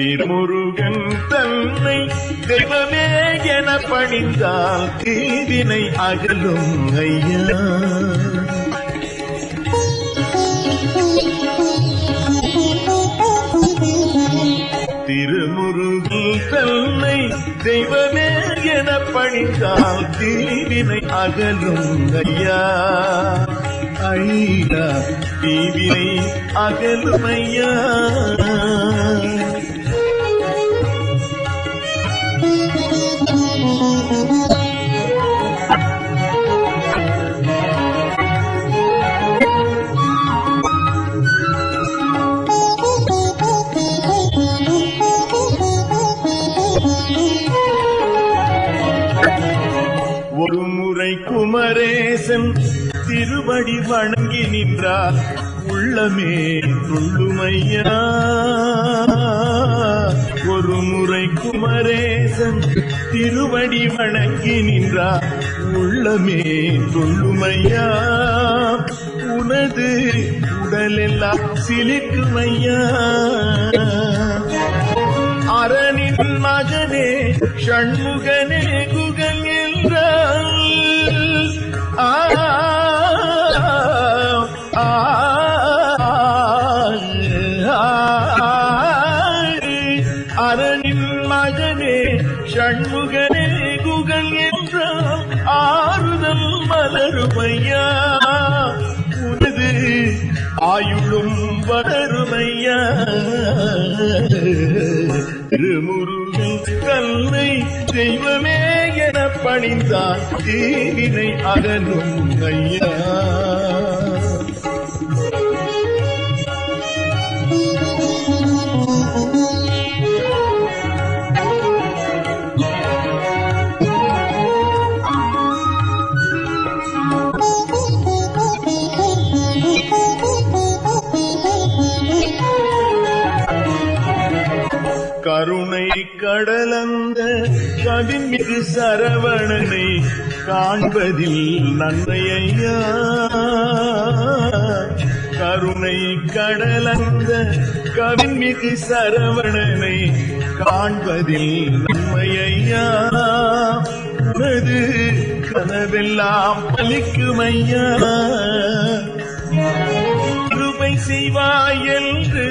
திருமுருகன் தன்னை தெய்வமே என பணிந்தால் தீவினை அகலும் ஐயா திருமுருகன் தன்னை தெய்வமே என பணிந்தால் தீவினை அகலும் ஐயா ஐயா தீவினை அகலும் ஐயா. ஒரு முறை குமரேசன் திருவடி வணங்கி நின்றார். உள்ளமே துள்ளுமையா? ஒரு முறை குமரேசன் திருவடி வணங்கி நின்றார். உள்ளமே துள்ளுமையா? உனது உடலெல்லாம் சிலிக்குமையா அரணின் மகனே ஷண்முகனே குகன் அரணின் மகனே ஷண்முகனே குகன் என்ற ஆறுதல் மலருமையா உனது ஆயுளும் வளருமையா திருமுருகன் கல்லை தெய்வமே என பணிந்தான் தீவினை அகலும் ஐயா கருணை கடலந்த கவிமிகு சரவணனை காண்பதில் நன்மை ஐயா கருணை கடலந்த கவிமிகு சரவணனை காண்பதில் நன்மை ஐயா உனது கனவெல்லாம் பலிக்கும் ஐயா கிருபை செய்வாய் என்று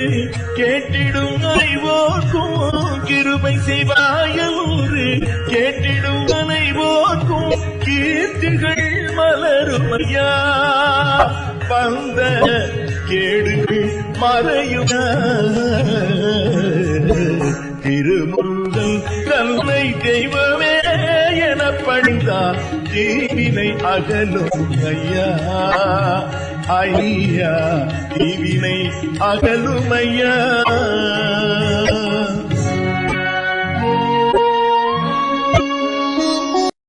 கேட்டிடும் அறிவோர்க்கும் கிருபை செய்வாயூரு கேட்டிடும் அனைவோர்க்கும் கீர்த்திகள் மலருமையா. வந்த கேடுகள் மறையுமா திருமுருகன் தன்னை தெய்வமே என பணிந்தார் தீவினை அகலும் ஐயா. ஐயா இவினை அகலுமையா.